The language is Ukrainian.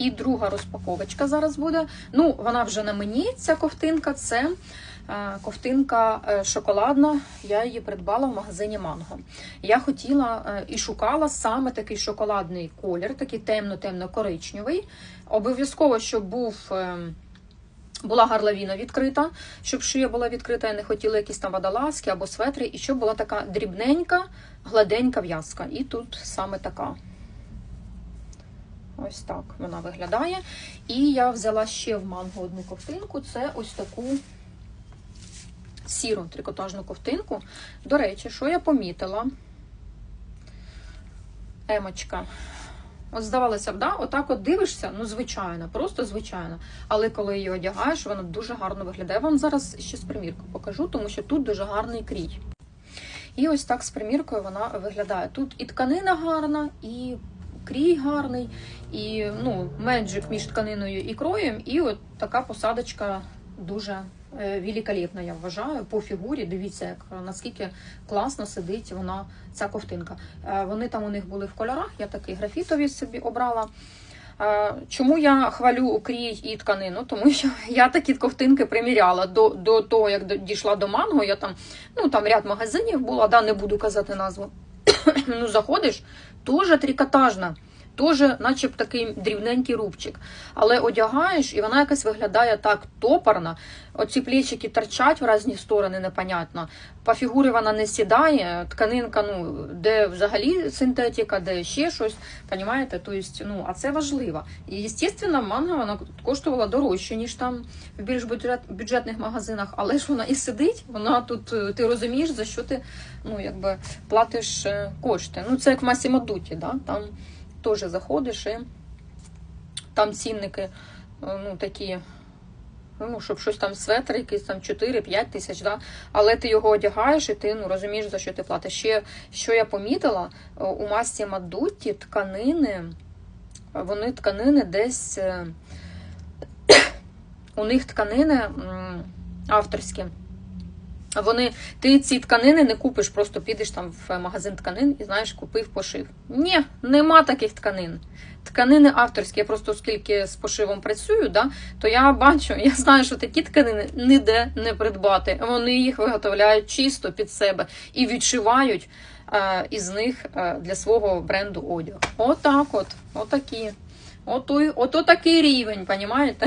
І друга розпаковочка зараз буде. Ну, вона вже на мені, ця ковтинка. Це е, ковтинка е, шоколадна. Я її придбала в магазині Манго. Я хотіла е, і шукала саме такий шоколадний колір, такий темно-темно-коричневий. Обов'язково, щоб був. була гарлавіна відкрита, щоб шия була відкрита, я не хотіла якісь там водолазки або светри, і щоб була така дрібненька, гладенька в'язка. І тут саме така. Ось так вона виглядає. І я взяла ще в манго одну ковтинку. Це ось таку сіру трикотажну ковтинку. До речі, що я помітила? Емочка. От здавалося б, да, отак от дивишся, ну, звичайно, просто звичайно. Але коли її одягаєш, вона дуже гарно виглядає. Я вам зараз ще з приміркою покажу, тому що тут дуже гарний крій. І ось так з приміркою вона виглядає. Тут і тканина гарна, і крій гарний, і ну, меджик між тканиною і кроєм, і от така посадочка дуже е, великолепна, я вважаю, по фігурі. Дивіться, як наскільки класно сидить вона, ця ковтинка. Е, Вони там у них були в кольорах, я такий графітовий собі обрала. Е, Чому я хвалю крій і тканину? Тому що я такі ковтинки приміряла до, до того, як дійшла до манго. Я там, ну там ряд магазинів було, да, не буду казати назву. ну, заходиш, тоже трикотажна, теж, наче б такий дрібненький рубчик. Але одягаєш, і вона якась виглядає так топорно. Оці плечики торчать в різні сторони, непонятно. По фігурі вона не сідає, тканинка, ну, де взагалі синтетика, де ще щось. Понімаєте? Тобто, ну, а це важливо. І, звісно, манга вона коштувала дорожче, ніж там в більш бюджетних магазинах, але ж вона і сидить, вона тут, е, ти розумієш, за що ти ну, якби, платиш е, кошти. Ну, це як в Масімо Дуті, да? там теж заходиш і там цінники, е, ну, такі. Ну, щоб щось там светр, якийсь там 4-5 тисяч, да? але ти його одягаєш і ти ну, розумієш, за що ти платиш. Ще що я помітила, е, у масі Мадутті тканини, вони тканини десь. е, У них тканини авторські. Вони, ти ці тканини не купиш, просто підеш там в магазин тканин і знаєш, купив, пошив. Ні, нема таких тканин. Тканини авторські. Я просто оскільки з пошивом працюю, да, то я бачу, я знаю, що такі тканини ніде не придбати. Вони їх виготовляють чисто під себе і відшивають е, із них е, для свого бренду одяг. Отак от, отакі. Ото, такий рівень, понімаєте?